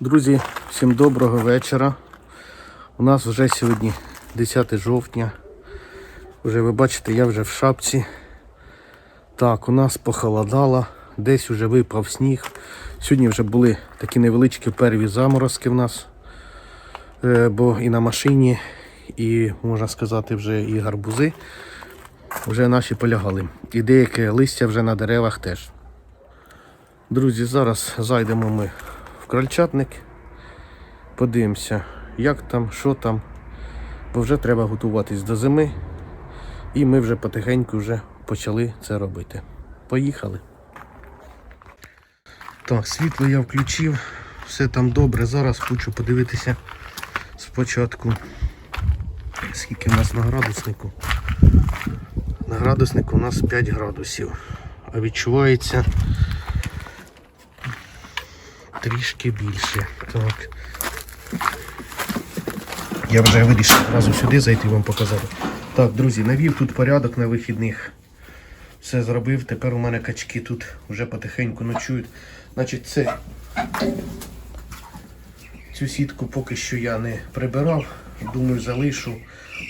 Друзі, всім доброго вечора. У нас вже сьогодні 10 жовтня. Вже ви бачите, я вже в шапці. Так, у нас похолодало, десь вже випав сніг. Сьогодні вже були такі невеличкі перві заморозки в нас. Е, Бо і на машині, і можна сказати, вже і гарбузи вже наші полягали. І деяке листя вже на деревах теж. Друзі, зараз зайдемо ми крольчатник, подивимося, як там, що там, бо вже треба готуватись до зими. І ми вже потихеньку вже почали це робити. Поїхали. Так, світло я включив, все там добре. Зараз хочу подивитися спочатку, скільки в нас на градуснику. На градуснику у нас 5 градусів, а відчувається трішки більше. Так. Я вже вирішив одразу сюди зайти вам показати. Так, друзі, навів тут порядок на вихідних. Все зробив. Тепер у мене качки тут вже потихеньку ночують. Значить, це цю сітку поки що я не прибирав. Думаю, залишу.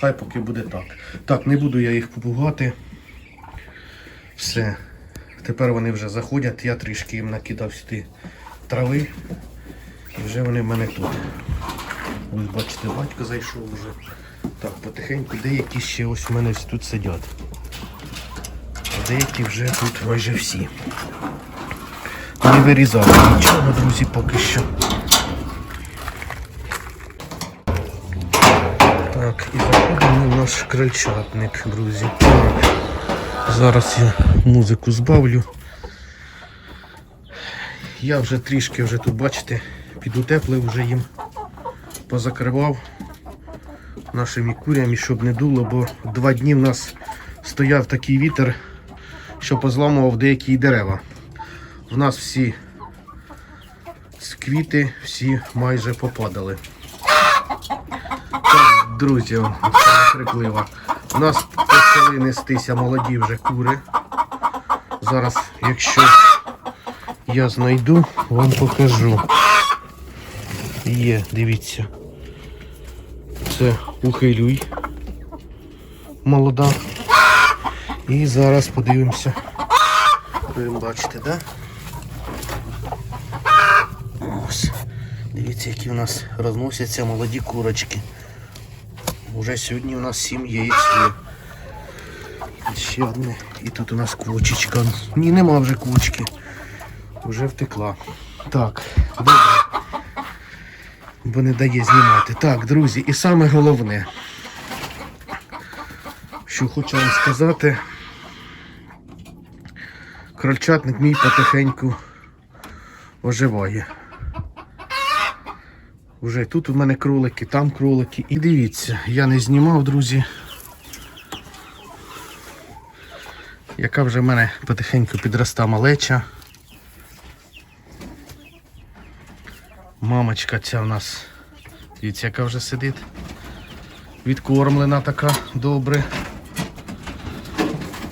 Хай поки буде так. Так, не буду я їх побугати. Все. Тепер вони вже заходять. Я трішки їм накидав сюди трави. І вже вони в мене тут. Ось бачите, батько зайшов вже. Так, потихеньку деякі ще ось у мене тут сидять. А деякі вже тут майже всі. Не вирізали нічого, друзі, поки що. Так, і заходимо в наш крольчатник, друзі. Зараз я музику збавлю. Я вже трішки вже тут, бачите, підутеплив вже їм, позакривав нашими курями, щоб не дуло, бо два дні в нас стояв такий вітер, що позламував деякі дерева. В нас всі квіти всі майже попадали. Так, друзі, крикливо. У нас почали нестися молоді вже кури. Зараз, якщо я знайду, вам покажу. Є, дивіться. Це ухилюй. Молода. І зараз подивимося. Ви бачите, да? Дивіться, які у нас розносяться молоді курочки. Уже сьогодні у нас 7 яєць є. Ще одне. І тут у нас квочечка. Ні, нема вже квочки. Вже втекла. Так, добре. Бо не дає знімати. Так, друзі, і саме головне, що хочу вам сказати, крольчатник мій потихеньку оживає. Уже тут у мене кролики, там кролики. І дивіться, я не знімав, друзі. Яка вже в мене потихеньку підроста малеча. Мамочка ця у нас, дивіться, яка вже сидить. Відкормлена така добре.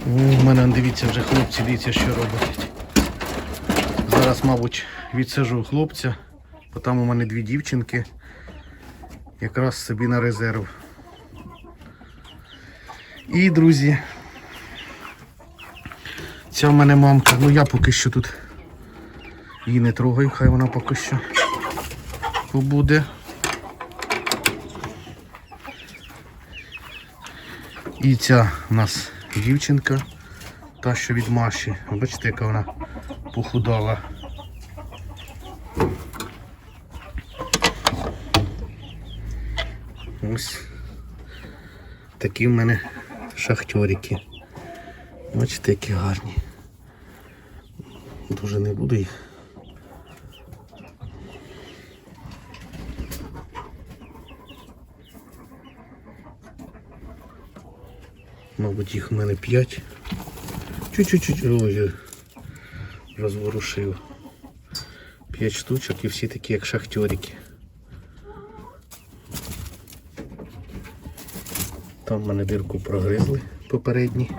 У мене дивіться вже хлопці, дивіться, що роблять. Зараз, мабуть, відсажу хлопця, бо там у мене дві дівчинки. Якраз собі на резерв. І, друзі, ця в мене мамка, ну я поки що тут її не трогаю, хай вона поки що побуде. І ця у нас дівчинка, та що від Маші. Бачите, яка вона похудала. Ось такі в мене шахтьорики. Бачите, які гарні. Дуже не буду їх. Мабуть, їх в мене 5. Чуть-чуть, розворушив. 5 штучок і всі такі, як шахтьорики. Там в мене дирку прогризли попередні.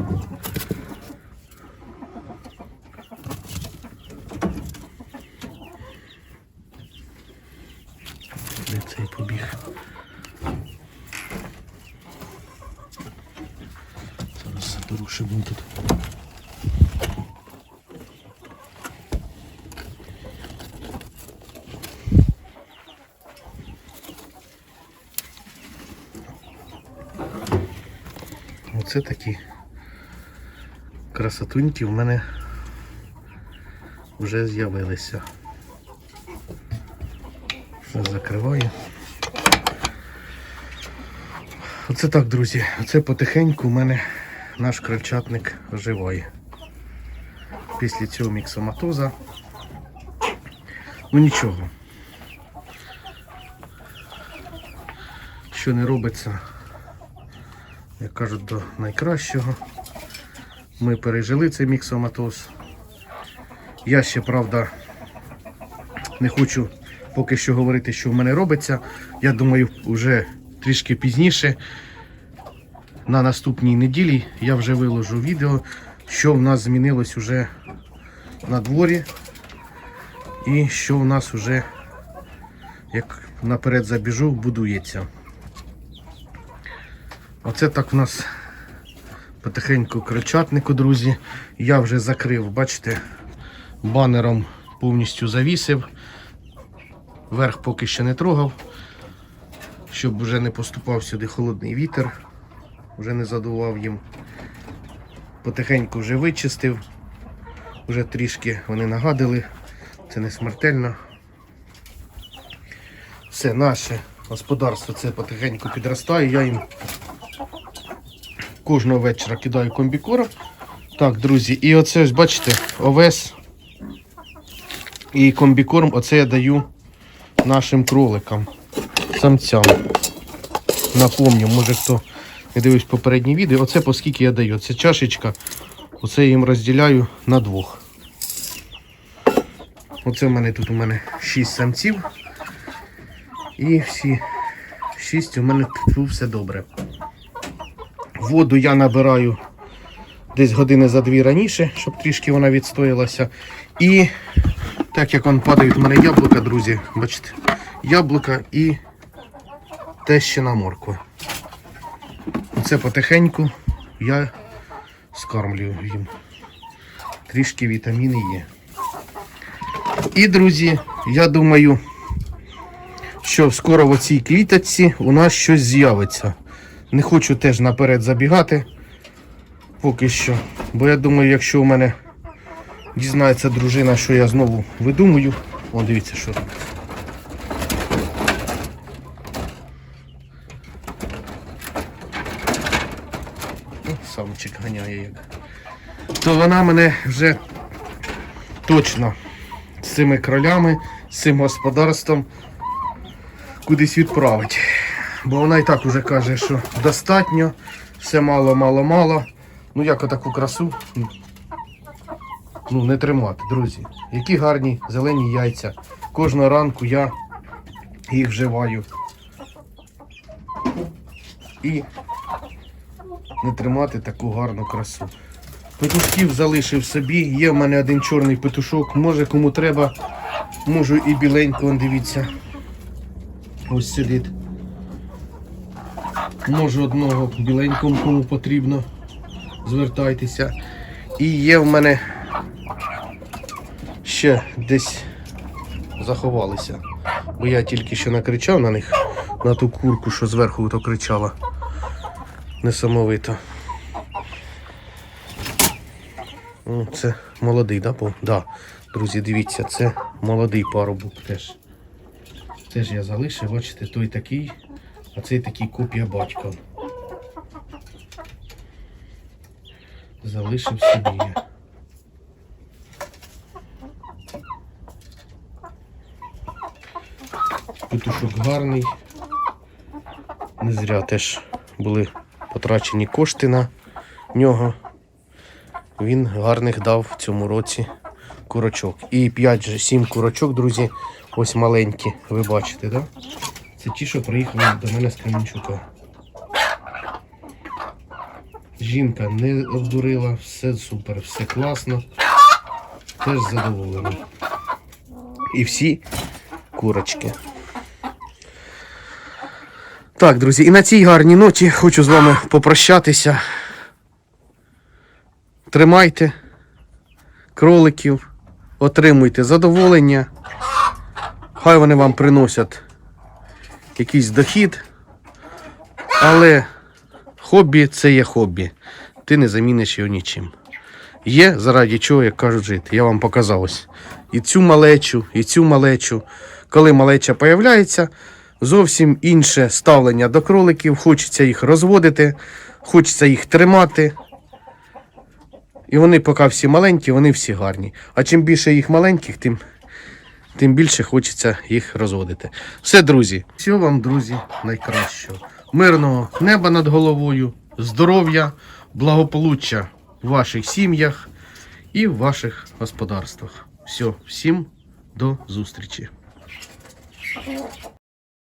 Тут. Оце такі красотуньки в мене вже з'явилися. Все закриваю. Оце так, друзі. Оце потихеньку у мене наш крольчатник оживає. Після цього міксоматоза. Ну нічого. Що не робиться, як кажуть, до найкращого. Ми пережили цей міксоматоз. Я ще, правда, не хочу поки що говорити, що в мене робиться. Я думаю, вже трішки пізніше, на наступній неділі, я вже виложу відео, що в нас змінилось уже на дворі. І що в нас вже, як наперед забіжу, будується. Оце так в нас потихеньку кричатнику, друзі. Я вже закрив, бачите, банером повністю завісив. Верх поки ще не трогав, щоб вже не поступав сюди холодний вітер, вже не задував їм. Потихеньку вже вичистив, вже трішки вони нагадили, це не смертельно. Все, наше господарство це потихеньку підростає, я їм кожного вечора кидаю комбікорм. Так, друзі, і оце ось бачите, овес і комбікорм, оце я даю нашим кроликам, самцям. Напомню, може хто не дивився попередні відео, оце по скільки я даю. Це чашечка, оце я їм розділяю на двох. Оце в мене тут у мене 6 самців. І всі 6 у мене тут все добре. Воду я набираю десь години за дві раніше, щоб трішки вона відстоялася. І так як он падають у мене яблука, друзі, бачите, яблука і тещина морква. Оце потихеньку я скармлюю їм. Трішки вітаміни є. І, друзі, я думаю, що скоро в цій кліточці у нас щось з'явиться. Не хочу теж наперед забігати поки що. Бо я думаю, якщо у мене дізнається дружина, що я знову видумую. О, дивіться, що. Самчик ганяє як. То вона мене вже точно з цими кролями, з цим господарством кудись відправить. Бо вона і так уже каже, що достатньо, все мало, мало, мало. Ну як отаку красу ну, не тримати, друзі. Які гарні зелені яйця. Кожного ранку я їх вживаю. І не тримати таку гарну красу. Петушків залишив собі. Є в мене один чорний петушок. Може кому треба, можу і біленького, дивіться. Ось сидить. Можу одного біленького кому потрібно. Звертайтеся. І є в мене ще десь заховалися. Бо я тільки що накричав на них, на ту курку, що зверху то кричала. Несамовито. О, Це молодий, да? Бо? Да. Друзі, дивіться, це молодий парубок теж. Теж я залишив, бачите, той такий, а цей такий копія батька. Залишив собі. я. Петушок гарний. Не зря теж були потрачені кошти на нього. Він гарних дав в цьому році курочок. І 5-7 курочок, друзі, ось маленькі, ви бачите, так? Це ті, що приїхали до мене з Кременчука. Жінка не обдурила, все супер, все класно. Теж задоволений. І всі курочки. Так, друзі, і на цій гарній ноті хочу з вами попрощатися. Тримайте кроликів, отримуйте задоволення. Хай вони вам приносять якийсь дохід. Але хобі це є хобі. Ти не заміниш його нічим. Є заради чого, як кажуть, жити. Я вам показав ось і цю малечу, і цю малечу. Коли малеча появляється, зовсім інше ставлення до кроликів. Хочеться їх розводити, хочеться їх тримати. І вони поки всі маленькі, вони всі гарні. А чим більше їх маленьких, тим, тим більше хочеться їх розводити. Все, друзі. Всього вам, друзі, найкращого. Мирного неба над головою, здоров'я, благополуччя в ваших сім'ях і в ваших господарствах. Все, всім до зустрічі.